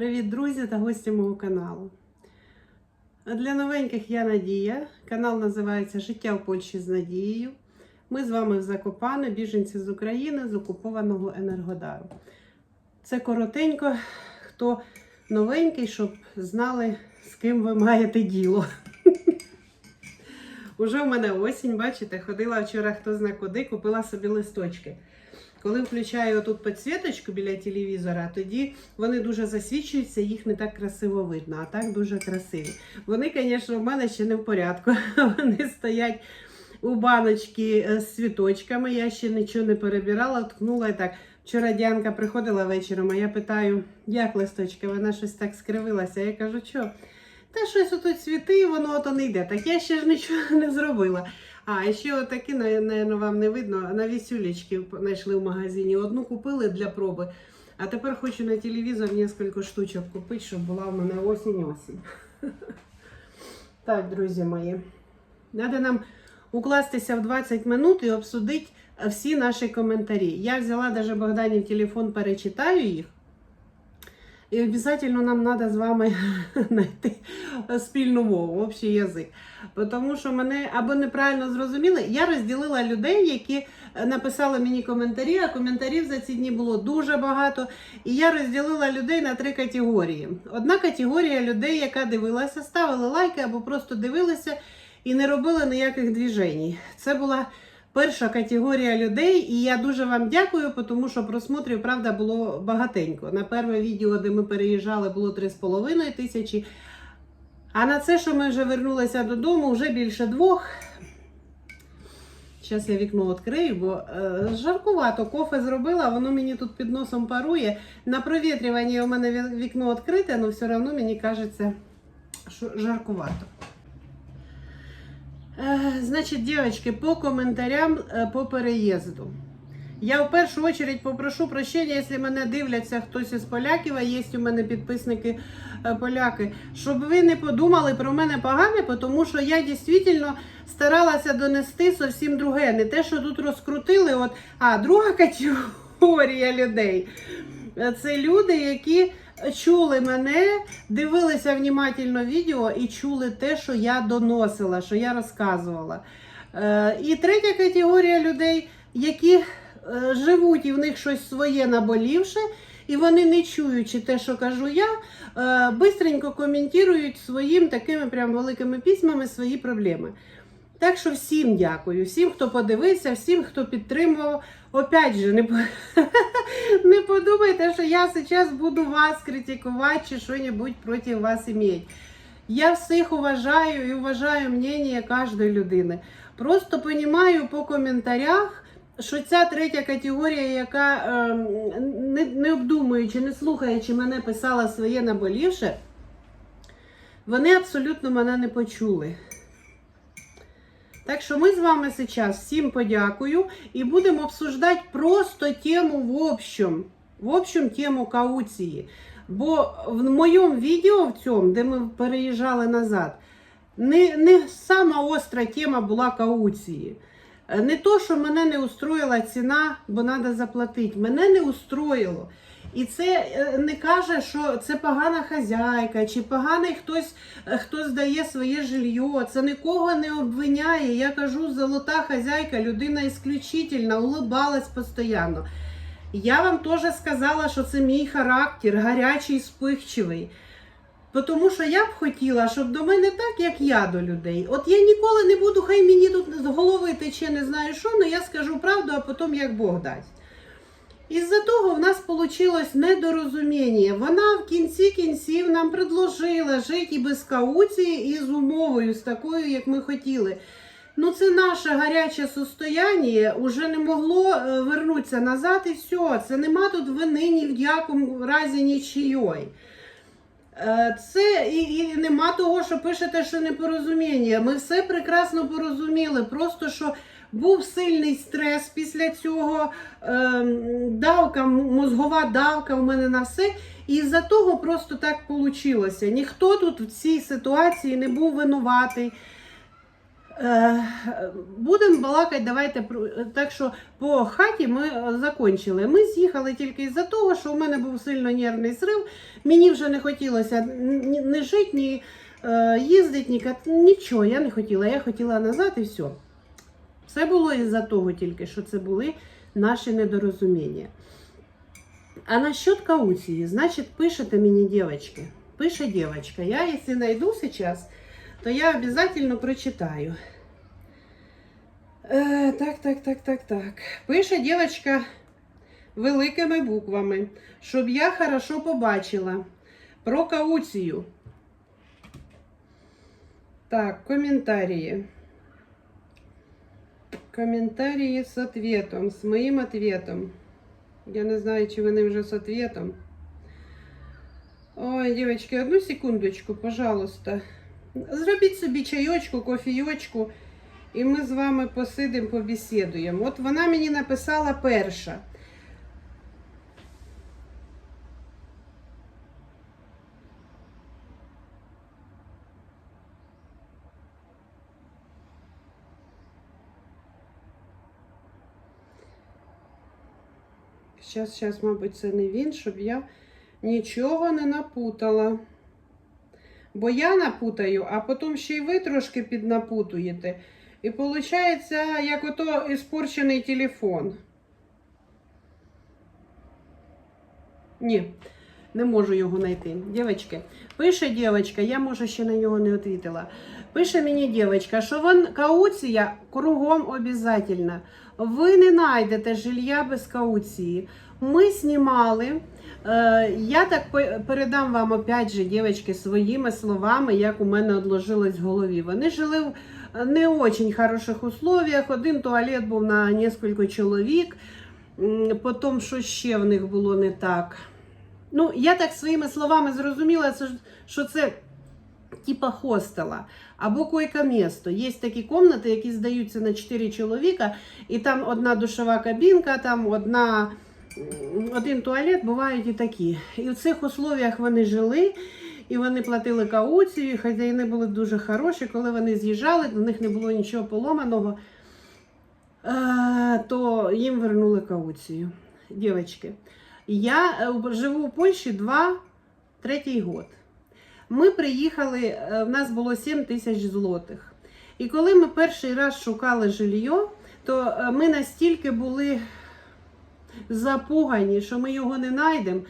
Привіт, друзі та гості мого каналу. Для новеньких я Надія. Канал називається Життя в Польщі з Надією. Ми з вами в Закопане, біженці з України з окупованого Енергодару. Це коротенько, хто новенький, щоб знали, з ким ви маєте діло. Уже в мене осінь, бачите, ходила вчора хто зна куди, купила собі листочки. Коли включаю тут підсвіточку біля телевізора, тоді вони дуже засвічуються, їх не так красиво видно, а так дуже красиві. Вони, звісно, в мене ще не в порядку. Вони стоять у баночці е, з цвіточками. Я ще нічого не перебирала, ткнула і так. Вчора Діанка приходила вечором, а я питаю, як листочки, вона щось так скривилася. Я кажу, що? Та щось отут цвіти, воно ото не йде. Так я ще ж нічого не зробила. А, ще отакі, напевно, вам не видно, на вісюлечки знайшли в магазині. Одну купили для проби. А тепер хочу на телевізор кілька штучок купити, щоб була в мене осінь-осінь. Так, друзі мої. Треба нам укластися в 20 минут і обсудити всі наші коментарі. Я взяла навіть Богданів телефон, перечитаю їх. І обов'язково нам треба з вами знайти спільну мову, общий язик. Тому що мене або неправильно зрозуміли. Я розділила людей, які написали мені коментарі, а коментарів за ці дні було дуже багато. І я розділила людей на три категорії. Одна категорія людей, яка дивилася, ставили лайки або просто дивилися і не робили ніяких движень. Це була перша категорія людей, і я дуже вам дякую, тому що просмотрів, правда, було багатенько. На перше відео, де ми переїжджали, було 3,5 тисячі. А на це, що ми вже вернулися додому, вже більше двох. Зараз я вікно відкрию, бо е, жаркувато кофе зробила, воно мені тут під носом парує. На провітрюванні у мене вікно відкрите, але все одно мені кажеться, що жаркувато. Е, Значить, дівчатки, по коментарям е, по переїзду. Я в першу очередь попрошу прощення, якщо мене дивляться хтось із поляків, а є у мене підписники е, поляки, щоб ви не подумали про мене погане, тому що я дійсно старалася донести зовсім друге. Не те, що тут розкрутили, от, а друга категорія людей. Це люди, які чули мене, дивилися внимательно відео і чули те, що я доносила, що я розказувала. Е, І третя категорія людей, які е, живуть і в них щось своє наболівше, і вони, не чуючи те, що кажу я, е, бистренько коментують своїм такими прям великими письмами свої проблеми. Так що всім дякую, всім, хто подивився, всім, хто підтримував. Опять же, не, не подумайте, що я зараз буду вас критикувати чи що-небудь проти вас іметь. Я всіх уважаю і уважаю мнення кожної людини. Просто розумію по коментарях, що ця третя категорія, яка ем, не, не обдумуючи, не слухаючи мене, писала своє наболівше, вони абсолютно мене не почули. Так що ми з вами зараз всім подякую і будемо обсуждати просто тему в общем. В общем, тему кауції. Бо в моєму відео, в цьому, де ми переїжджали назад, не, не сама остра тема була кауції. Е, Не то, що мене не устроїла ціна, бо треба заплатити. Мене не устроїло. І це е, не каже, що це погана хазяйка, чи поганий хтось, е, хто здає своє жилье. Це нікого не обвиняє. Я кажу, золота хазяйка, людина ісключительна, улибалась постійно. Я вам теж сказала, що це мій характер, гарячий, спихчивий. Тому що я б хотіла, щоб до мене так, як я до людей. От я ніколи не буду, хай мені тут з голови тече, не знаю що, але я скажу правду, а потім як Бог дасть. Із-за того в нас вийшло недорозуміння. Вона в кінці кінців нам предложила жити без кауції, і з умовою, з такою, як ми хотіли. Ну, це наше гаряче состояння вже не могло е, вернутися назад і все. Це нема тут вини ні в якому разі нічийої. Е, Це і, і нема того, що пишете, що непорозуміння. Ми все прекрасно порозуміли. Просто що був сильний стрес після цього, е, давка, мозгова давка у мене на все. І з-за того просто так вийшло. Ніхто тут в цій ситуації не був винуватий. Е, Будемо балакати, давайте так що по хаті ми е, закончили. Ми з'їхали тільки із-за того, що у мене був сильно нервний зрив. Мені вже не хотілося ні жити, ні е, їздити, ні нічого. Я не хотіла. Я хотіла назад і все. Все було із-за того тільки, що це були наші недорозуміння. А насчет кауції, значить, пишете мені, дівчатки. Пише дівчатка. Я, якщо знайду зараз, то я обязательно прочитаю. Е, так, так, так, так, так. Пише дівчатка великими буквами, щоб я хорошо побачила про кауцію. Так, комментарии. Комментарии с ответом, с моим ответом. Я не знаю, чи вони вже з ответом. Ой, девочки, одну секундочку, пожалуйста. Зробіть собі чайочку, кофійочку, і ми з вами посидимо, побесідуємо. От вона мені написала перша. Щас, щас, мабуть, це не він, щоб я нічого не напутала. Бо я напутаю, а потім ще й ви трошки піднапутуєте. І виходить, як ото іспорчений телефон. Ні, не можу його знайти. Дівчатки, пише дівчатка, я може ще на нього не відповіла. Пише мені дівчатка, що вон кауція кругом обов'язательна. Ви не знайдете жилья без кауції. Ми знімали. Е, я так передам вам опять же, дівчатки, своїми словами, як у мене odложилось в голові. Вони жили в е, не очень хороших условиях. Один туалет був на несколько чоловік. Потім, що ще в них було не так. Ну, я так своїми словами зрозуміла, що це типа хостела або койко-місто. Є такі кімнати, які здаються на 4 чоловіка, і там одна душова кабінка, там одна, один туалет, бувають і такі. І в цих условиях вони жили. І вони платили кауцію, і хазяїни були дуже хороші. Коли вони з'їжджали, до них не було нічого поломаного, е, то їм вернули кауцію. Дівчатки, я е, живу в Польщі два, третій год. Ми приїхали, е, в нас було 7 тисяч злотих. І коли ми перший раз шукали жилье, то е, ми настільки були запугані, що ми його не знайдемо.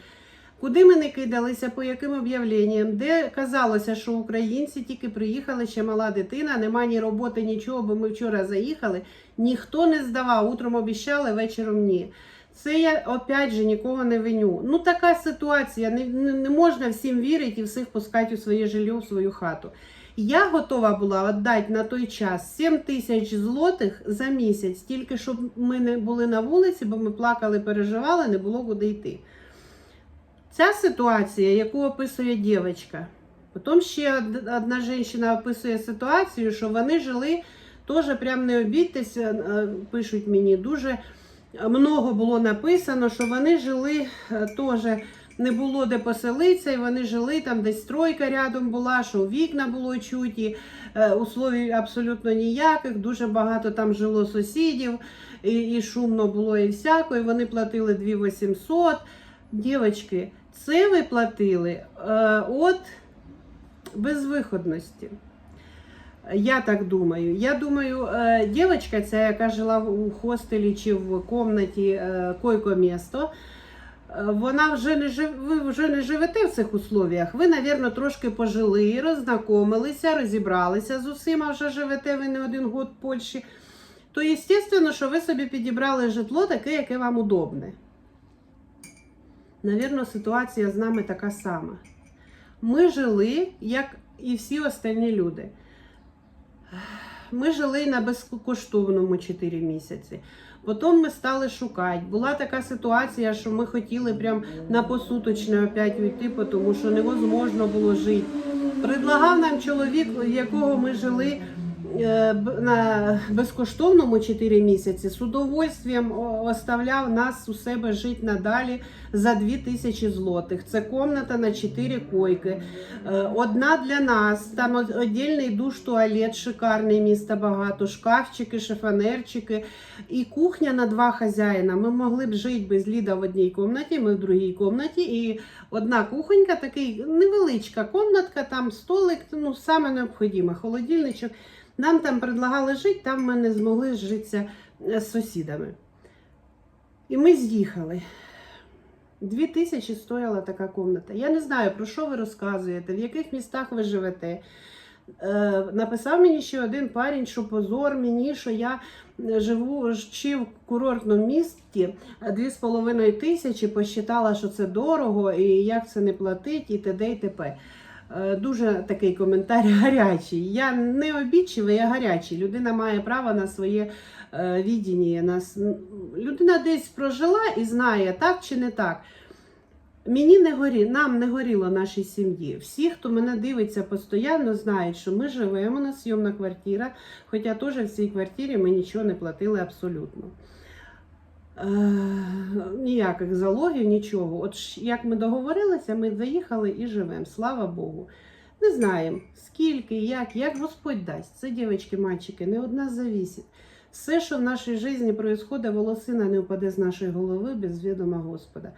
Куди ми не кидалися, по яким об'явленням, де казалося, що українці тільки приїхали, ще мала дитина, нема ні роботи, нічого, бо ми вчора заїхали. Ніхто не здавав, утром обіщали, вечором ні. Це я опять же нікого не виню. Ну така ситуація. Не, не, можна всім вірити і всіх пускати у своє жилье, в свою хату. Я готова була віддати на той час 7 тисяч злотих за місяць, тільки щоб ми не були на вулиці, бо ми плакали, переживали, не було куди йти. Ця ситуація, яку описує дівчинка, потім ще одна жінка описує ситуацію, що вони жили теж прям не обідьтеся, е, пишуть мені, дуже много було написано, що вони жили е, теж. Не було де поселитися, і вони жили там, десь стройка рядом була, що вікна було чуті, е, условій абсолютно ніяких. Дуже багато там жило сусідів, і, і шумно було і всяко, і вони платили 2800. Дівчатки, це ви платили е, от безвиходності. Я так думаю. Я думаю, е, дівчинка, ця, яка жила у хостелі чи в кімнаті е, койко-місто, е, вона вже не жив, ви вже не живете в цих условіях. Ви, мабуть, трошки пожили, роззнакомилися, розібралися з усіма, вже живете ви не один год в Польщі. То, звісно, що ви собі підібрали житло таке, яке вам удобне. Навірно, ситуація з нами така сама. Ми жили, як і всі остальні люди. Ми жили на безкоштовному 4 місяці. Потім ми стали шукати. Була така ситуація, що ми хотіли прям на посуточне опять уйти, тому що невозможно було жити. Предлагав нам чоловік, в якого ми жили, на безкоштовному 4 місяці з удовольствием оставляв нас у себе жити надалі за 2000 злотих. Це комната на 4 койки. Е, Одна для нас, там од- душ, туалет, шикарний місто багато, шкафчики, шифонерчики і кухня на два хазяїна. Ми могли б жити без Ліда в одній кімнаті, ми в другій кімнаті. І одна кухонька, такий невеличка комнатка, там столик, ну саме необхідне, холодильничок. Нам там предлагали жити, там ми не змогли житися е, з сусідами. І ми з'їхали. Дві тисячі стояла така комната. Я не знаю, про що ви розказуєте, в яких містах ви живете. Е, написав мені ще один парень, що позор мені, що я е, живу чи в курортному місті дві з половиною тисячі, посчитала, що це дорого, і як це не платить, і т.д. і т.п. Е, Дуже такий коментар гарячий. Я не обідчива, я гарячий. Людина має право на своє відіння. На... Людина десь прожила і знає, так чи не так. Мені не горі, нам не горіло нашій сім'ї. Всі, хто мене дивиться постійно, знають, що ми живемо на зйомна квартира, хоча теж в цій квартирі ми нічого не платили абсолютно. Е, ніяких залогів, нічого. От як ми договорилися, ми заїхали і живемо. Слава Богу. Не знаємо, скільки, як, як Господь дасть. Це, дівчатки, мальчики, не одна завісить. Все, що в нашій житті відбувається, волосина не впаде з нашої голови без відома Господа.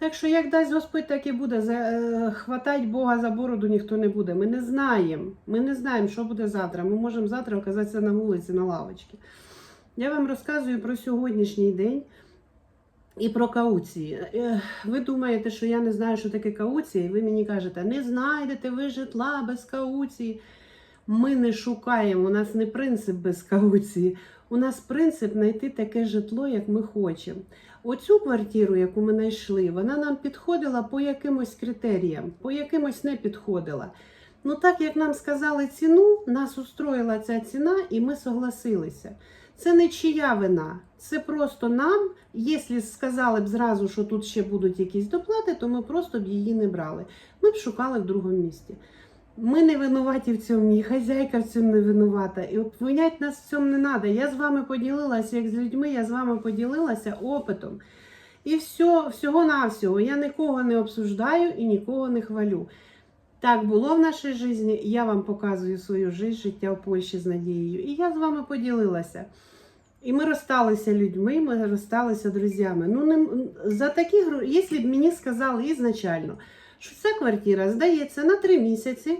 Так що, як дасть Господь, так і буде. Е, хватать Бога за бороду ніхто не буде. Ми не знаємо. Ми не знаємо, що буде завтра. Ми можемо завтра оказатися на вулиці, на лавочці. Я вам розказую про сьогоднішній день і про кауції. Е, Ви думаєте, що я не знаю, що таке кауція, і ви мені кажете, не знайдете ви житла без кауції. Ми не шукаємо, у нас не принцип без кауції. У нас принцип знайти таке житло, як ми хочемо. Оцю квартиру, яку ми знайшли, вона нам підходила по якимось критеріям, по якимось не підходила. Ну так як нам сказали ціну, нас устроїла ця ціна, і ми согласилися. Це не чия вина, це просто нам, якщо сказали б зразу, що тут ще будуть якісь доплати, то ми просто б її не брали. Ми б шукали в другому місті. Ми не винуваті в цьому, ні хазяйка в цьому не винувата. І от винять нас в цьому не треба. Я з вами поділилася, як з людьми, я з вами поділилася опитом. І все, всього-навсього. Я нікого не обсуждаю і нікого не хвалю. Так було в нашій житті. Я вам показую свою життя, життя в Польщі з надією. І я з вами поділилася. І ми розсталися людьми, ми розсталися друзями. Ну, не, за такі якщо б мені сказали ізначально, що ця квартира здається на три місяці,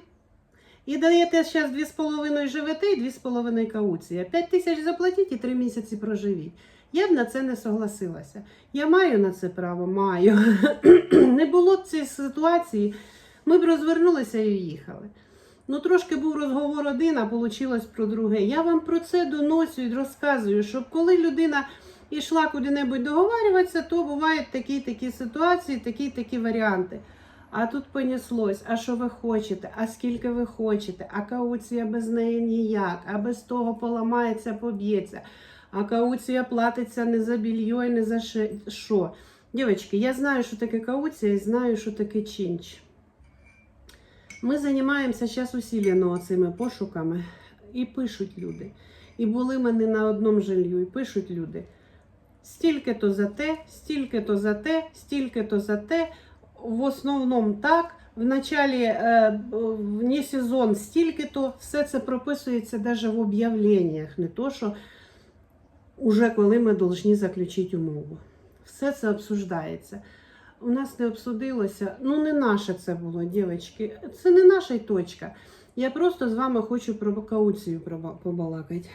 і даєте зараз 2,5 живете і 2,5 кауція. 5 тисяч заплатіть і 3 місяці проживіть. Я б на це не согласилася. Я маю на це право, маю. не було б цієї ситуації, ми б розвернулися і їхали. Ну, трошки був розговор один, а вийшло про друге. Я вам про це доносю і розказую, щоб коли людина йшла куди-небудь договарюватися, то бувають такі-такі ситуації, такі-такі варіанти. А тут понеслось, а що ви хочете, а скільки ви хочете, а кауція без неї ніяк, а без того поламається, поб'ється, а кауція платиться не за більйо і не за що. Дівчатки, я знаю, що таке кауція і знаю, що таке чинч. Ми займаємося зараз усилено цими пошуками і пишуть люди. І були ми не на одному жилью, і пишуть люди. Стільки-то за те, стільки-то за те, стільки-то за те. В основному так. В началі е, вне сезон стільки-то, все це прописується навіть в об'явленнях, не то, що уже коли ми повинні заключити умову. Все це обсуждається. У нас не обсудилося. Ну, не наше це було, дівчатки. Це не наша точка. Я просто з вами хочу про кауцію побалакати.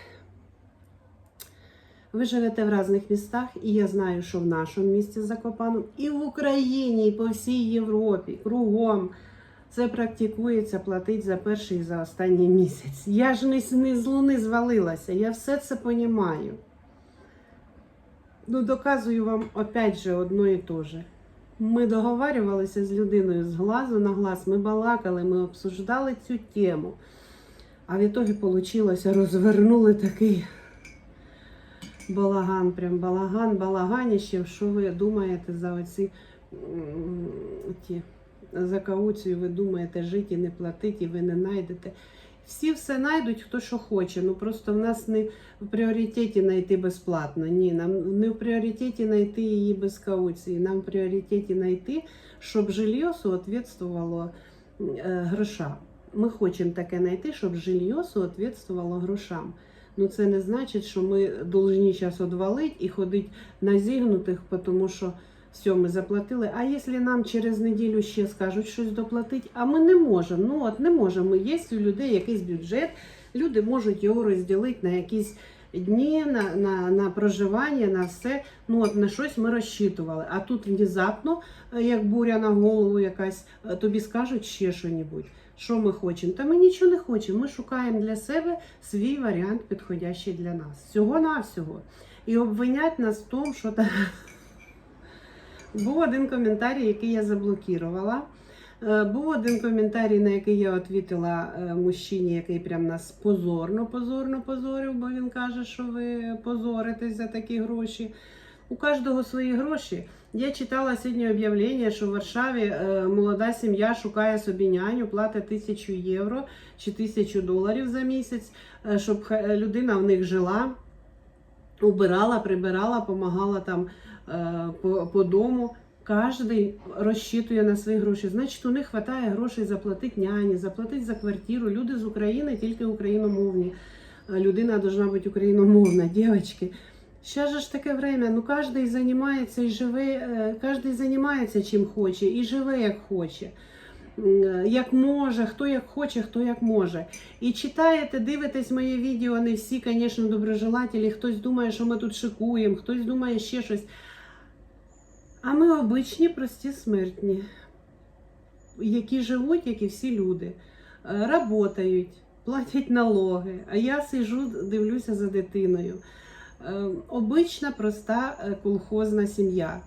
Ви живете в різних містах, і я знаю, що в нашому місті Закопаном, і в Україні, і по всій Європі, кругом. Це практикується платить за перший і за останній місяць. Я ж не, з- луни звалилася, я все це понімаю. Ну, доказую вам опять же одно і те же. Ми договарювалися з людиною з глазу на глаз, ми балакали, ми обсуждали цю тему. А в ітогі вийшло, розвернули такий балаган, прям балаган, балаганіще. Що ви думаєте за оці ті, за кауцію, ви думаєте, жити і не платити, і ви не знайдете. Всі все знайдуть, хто що хоче. Ну просто в нас не в пріоритеті знайти безплатно. Ні, нам не в пріоритеті знайти її без кауції. Нам в пріоритеті знайти, щоб жилье соответствувало е, грошам. Ми хочемо таке знайти, щоб жилье соответствувало грошам. Ну це не значить, що ми повинні зараз одвалити і ходити на зігнутих, тому що все, ми заплатили. А якщо нам через неділю ще скажуть щось доплатити, а ми не можемо. Ну от не можемо. Є у людей якийсь бюджет, люди можуть його розділити на якісь дні, на, на, на проживання, на все. Ну от на щось ми розчитували. А тут внезапно, е, як буря на голову якась, е, тобі скажуть ще що-небудь. Що ми хочемо? Та ми нічого не хочемо. Ми шукаємо для себе свій варіант, підходящий для нас. Всього-навсього. І обвинять нас в тому, що там був один коментарій, який я заблокувала. Е, Був один коментарій, на який я відповіла е, мужчині, який прям нас позорно, позорно позорив, бо він каже, що ви позоритесь за такі гроші. У кожного свої гроші. Я читала сьогодні об'явлення, що в Варшаві е, молода сім'я шукає собі няню, платить тисячу євро чи тисячу доларів за місяць, е, щоб людина в них жила, убирала, прибирала, допомагала там е, по, по дому. Кожен розчитує на свої гроші. Значить, у них вистачає грошей заплатити няні, заплатити за квартиру. Люди з України тільки україномовні. Е, Людина повинна бути україномовна, дівчатки. Зараз же ж таке время, ну кожен займається і живе, е, кожен займається чим хоче і живе як хоче. Е, Як може, хто як хоче, хто як може. І читаєте, дивитесь моє відео, не всі, звісно, доброжелателі. Хтось думає, що ми тут шикуємо, хтось думає ще щось. А ми обичні, прості смертні, які живуть, як і всі люди, Е, работають, платять налоги. А я сижу, дивлюся за дитиною. Е, Обична, проста е, колхозна сім'я.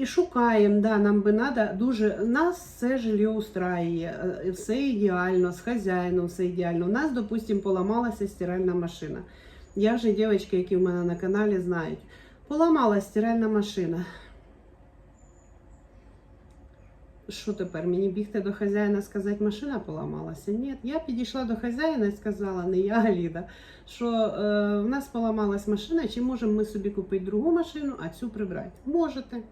І- шукаємо, да, нам би треба дуже. Нас все жилье устраює, е, все ідеально, з хазяїном все ідеально. У нас, допустимо, поламалася стиральна машина. Я вже дівчатки, які в мене на каналі, знають. Поламалася стиральна машина. Що тепер? Мені бігти до хазяїна сказати, машина поламалася? Ні, я підійшла до хазяїна і сказала, не я, Аліда, Ліда, що е, в нас поламалась машина, чи можемо ми собі купити другу машину, а цю прибрати? Можете.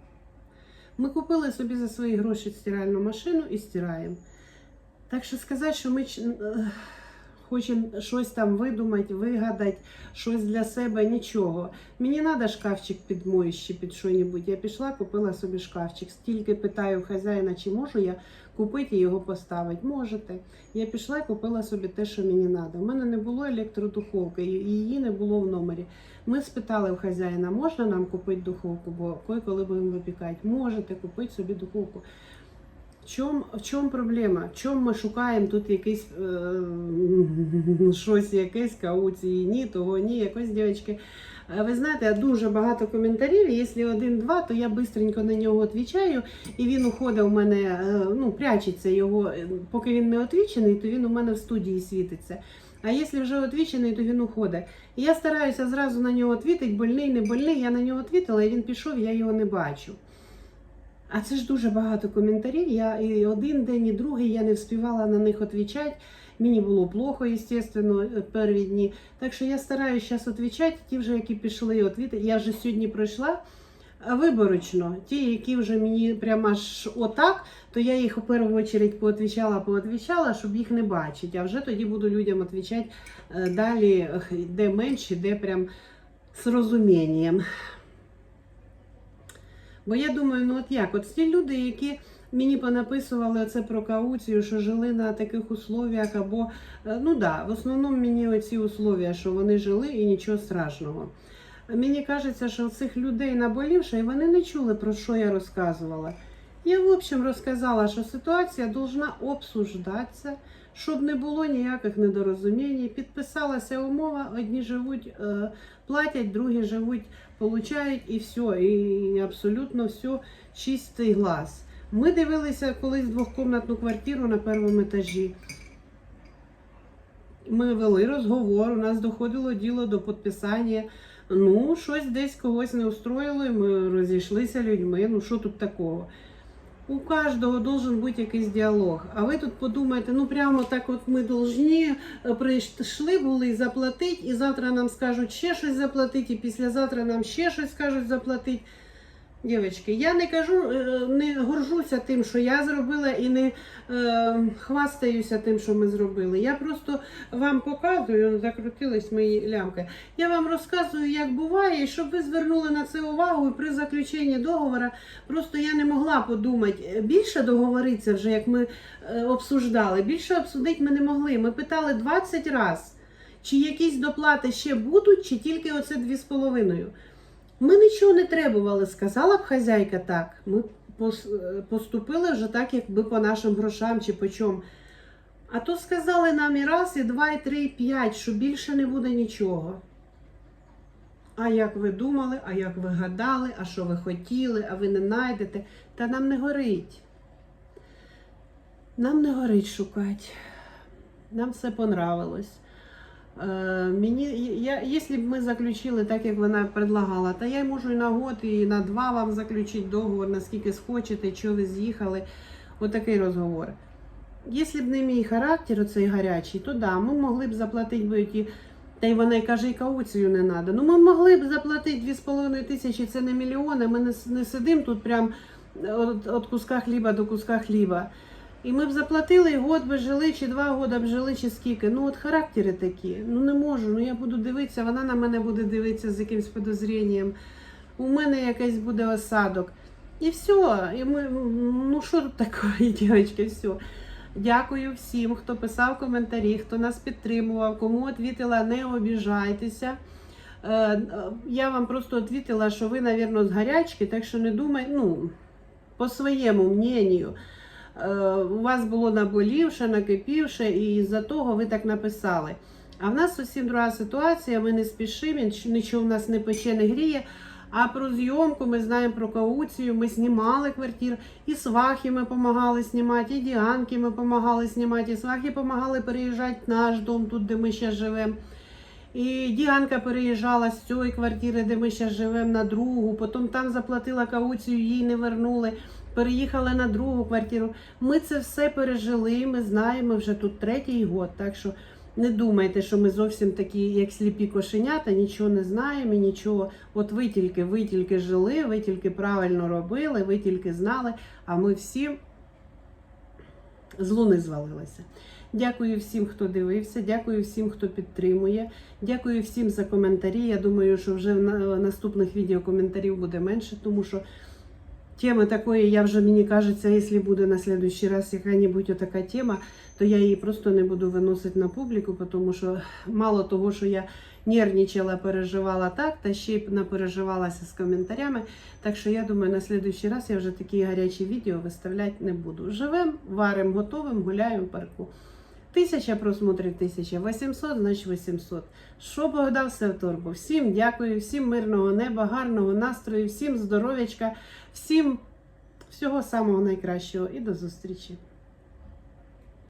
Ми купили собі за свої гроші стиральну машину і стираємо. Так що сказати, що ми е, хочемо щось там видумати, вигадати, щось для себе, нічого. Мені треба шкафчик під моїще, під що-небудь. Я пішла, купила собі шкафчик. Стільки питаю хазяїна, чи можу я купити і його поставити. Можете. Я пішла і купила собі те, що мені треба. У мене не було електродуховки, її не було в номері. Ми спитали в хазяїна, можна нам купити духовку, бо коли будемо випікати. Можете купити собі духовку. В чому, в чому проблема? В чому ми шукаємо тут якийсь е, щось, якесь кауції, ні, того, ні, якось дівчатки. Е, Ви знаєте, дуже багато коментарів. Якщо один-два, то я швидко на нього відповідаю, і він уходить у мене, е, ну, прячеться його. е, Поки він не відвічений, то він у мене в студії світиться. А якщо вже відвічений, то він уходить. І я стараюся зразу на нього відвітити, больний, не больний. Я на нього відвітила, і він пішов, я його не бачу. А це ж дуже багато коментарів. Я і один день, і другий я не встигала на них відповідати. Мені було плохо, звісно, перві дні. Так що я стараюся зараз відповідати, ті вже, які пішли відвіти. Я вже сьогодні пройшла виборочно. Ті, які вже мені прямо аж отак, то я їх у першу чергу поотвічала, поотвічала, щоб їх не бачити. А вже тоді буду людям відповідати е, далі, де менше, де прям з розумінням. Бо я думаю, ну от як, от ті люди, які мені понаписували це про кауцію, що жили на таких условіях, або е, ну да, в основному мені оці условия, що вони жили і нічого страшного. Мені кажеться, що цих людей наболівши, і вони не чули, про що я розказувала. Я, в общем, розказала, що ситуація повинна обсуждатися, щоб не було ніяких недорозумінь. Підписалася умова, одні живуть, е, платять, другі живуть, получають і все. І абсолютно все чистий глаз. Ми дивилися колись двохкомнатну квартиру на першому етажі. Ми вели розговор, у нас доходило діло до підписання. Ну, щось десь когось не устроїли, ми розійшлися людьми. Ну, що тут такого? У кожного должен бути якийсь діалог. А ви тут подумаєте, ну прямо так от ми должні е, прийшли були заплатити, і завтра нам скажуть ще щось заплатити, і післязавтра нам ще щось скажуть заплатити. Дівчатки, я не кажу, е, не горжуся тим, що я зробила, і не е, хвастаюся тим, що ми зробили. Я просто вам показую, закрутились мої лямки. Я вам розказую, як буває, і щоб ви звернули на це увагу і при заключенні договору. Просто я не могла подумати. е, Більше договоритися вже, як ми е, обсуждали. Більше обсудити ми не могли. Ми питали 20 разів, чи якісь доплати ще будуть, чи тільки оце 2,5. Ми нічого не требували, сказала б хазяйка так. Ми пос- поступили вже так, якби по нашим грошам чи по чому. А то сказали нам і раз, і два, і три, і п'ять, що більше не буде нічого. А як ви думали, а як ви гадали, а що ви хотіли, а ви не знайдете, та нам не горить. Нам не горить шукати. Нам все понравилось. Е, мені, я, якщо б ми заключили так, як вона предлагала, то я можу і на год, і на два вам заключити договор, наскільки схочете, що ви з'їхали. Отакий розговор. Якщо б не мій характер, оцей гарячий, то да, ми могли б заплатити би ті. Та й вона й каже, і кауцію не треба. Ну ми могли б заплатити 2,5 тисячі, це не мільйони. Ми не, не сидимо тут прям від, від куска хліба до куска хліба. І ми б заплатили, і год би жили, чи два года б жили, чи скільки. Ну от характери такі. Ну не можу. Ну я буду дивитися, вона на мене буде дивитися з якимсь подозрінням. У мене якийсь буде осадок. І все. І ми, ну що тут такое, дівчатки, все. Дякую всім, хто писав коментарі, хто нас підтримував, кому відвітила, не обіжайтеся. Е, е, Я вам просто відвітила, що ви, мабуть, з гарячки, так що не думайте, ну, по своєму мнению. Е, У вас було наболівше, накипівше, і з-за того ви так написали. А в нас зовсім друга ситуація, ми не спішимо, нічого в нас не пече, не гріє. А про зйомку ми знаємо про кауцію, ми знімали квартиру, і свахи ми допомагали знімати, і діанки ми допомагали знімати, і свахи допомагали переїжджати в наш дом, тут, де ми ще живемо. І Діанка переїжджала з цієї квартири, де ми ще живемо, на другу. Потім там заплатила кауцію, їй не вернули. Переїхали на другу квартиру. Ми це все пережили. Ми знаємо вже тут третій год. Так що не думайте, що ми зовсім такі, як сліпі кошенята, нічого не знаємо, нічого. От ви тільки, ви тільки жили, ви тільки правильно робили, ви тільки знали, а ми всі з луни звалилися. Дякую всім, хто дивився, дякую всім, хто підтримує. Дякую всім за коментарі. Я думаю, що вже в наступних відео коментарів буде менше, тому що теми такої, я вже мені кажеться, якщо буде на следующий раз яка-небудь така тема, то я її просто не буду виносити на публіку, тому що мало того, що я нервничала, переживала так, та ще й напереживалася з коментарями. Так що я думаю, на следующий раз я вже такі гарячі відео виставляти не буду. Живем, варимо, готовим, гуляємо в парку. Тисяча просмотрів, тисяча, 800, значить 800. Що Бог дав все в. Всім дякую, всім мирного неба, гарного настрою, всім здоров'ячка, всім всього самого найкращого і до зустрічі.